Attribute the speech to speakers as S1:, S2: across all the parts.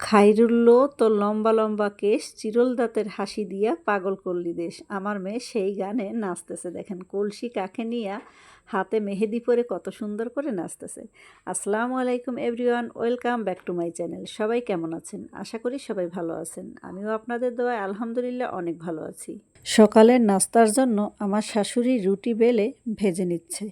S1: খাইরুল্লো তো লম্বা লম্বা কেশ চিরল দাঁতের হাসি দিয়া পাগল করলি দেশ। আমার মেয়ে সেই গানে নাচতেছে, দেখেন। কলসি কাকে নিয়া হাতে মেহেদি পরে কত সুন্দর করে নাচতেছে। আসসালামু আলাইকুম everyone, welcome back to my channel. সবাই কেমন আছেন? আশা করি সবাই ভালো আছেন। আমিও আপনাদের দোয়ায় আলহামদুলিল্লাহ অনেক ভালো আছি। সকালের নাস্তার জন্য আমার শাশুড়ি রুটি বেলে ভেজে নিচ্ছে।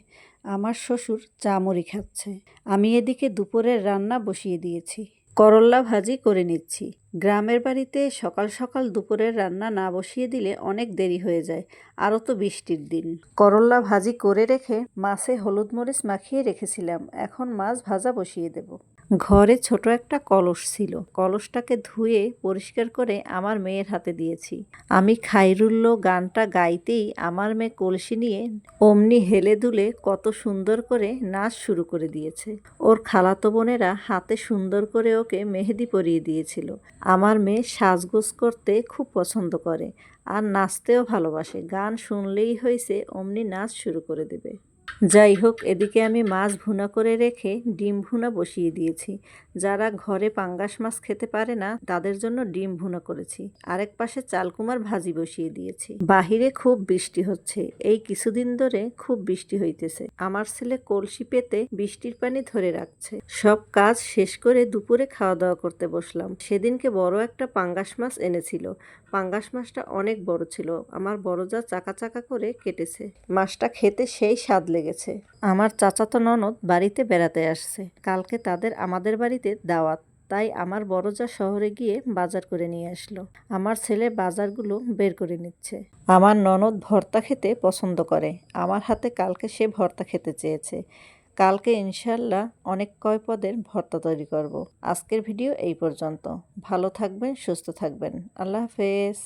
S1: আমার শ্বশুর চা মুড়ি খাচ্ছে। আমি এদিকে দুপুরের রান্না বসিয়ে দিয়েছি। করল্লা ভাজি করে নিচ্ছি। গ্রামের বাড়িতে সকাল সকাল দুপুরের রান্না না বসিয়ে দিলে অনেক দেরি হয়ে যায়, আরও তো বৃষ্টির দিন। করল্লা ভাজি করে রেখে মাছে হলুদ মরিচ মাখিয়ে রেখেছিলাম, এখন মাছ ভাজা বসিয়ে দেব। ঘরে ছোট একটা কলস ছিল। কলসটাকে ধুয়ে পরিষ্কার করে আমার মেয়ের হাতে দিয়েছি। আমি খাইরুল্লো গানটা গাইতেই আমার মেয়ে কলসি নিয়ে অমনি হেলে দুলে কত সুন্দর করে নাচ শুরু করে দিয়েছে। ওর খালাতো বোনেরা হাতে সুন্দর করে ওকে মেহেদি পরিয়ে দিয়েছিল। আমার মেয়ে সাজগোজ করতে খুব পছন্দ করে। আর নাচতেও ভালোবাসে। গান শুনলেই হয়েছে অমনি নাচ শুরু করে দেবে। যাই হোক এদিকে আমি মাছ ভুনা করে রেখে ডিম ভুনা বসিয়ে দিয়েছি। যারা ঘরে পাঙ্গাস মাছ খেতে পারে না, তাদের জন্য ডিম ভুনা করেছি। আরেক পাশে চালকুমার ভাজি বসিয়ে দিয়েছি। বাহিরে খুব বৃষ্টি হচ্ছে। এই কিছুদিন ধরে খুব বৃষ্টি হইতেছে। আমার ছেলে কলসি পেতে বৃষ্টির পানি ধরে রাখছে। সব কাজ শেষ করে দুপুরে খাওয়া দাওয়া করতে বসলাম। সেদিনকে বড় একটা পাঙ্গাস মাছ এনেছিল। পাঙ্গাস মাছটা অনেক বড় ছিল। আমার বড় যা চাকা চাকা করে কেটেছে। মাছটা খেতে সেই স্বাদ লেগেছে। আমার চাচাতো ননদ বাড়িতে বেড়াতে আসছে। কালকে তাদের আমাদের বাড়িতে দাওয়াত। তাই আমার বড় যা শহরে গিয়ে বাজার করে নিয়ে আসলো। আমার ছেলে বাজারগুলো বের করে নিচ্ছে। আমার ননদ ভর্তা খেতে পছন্দ করে। আমার হাতে কালকে সে ভর্তা খেতে চেয়েছে। কালকে ইনশাল্লাহ অনেক কয় পদের ভর্তা তৈরি করব। আজকের ভিডিও এই পর্যন্ত। ভালো থাকবেন, সুস্থ থাকবেন। আল্লাহ হাফেজ।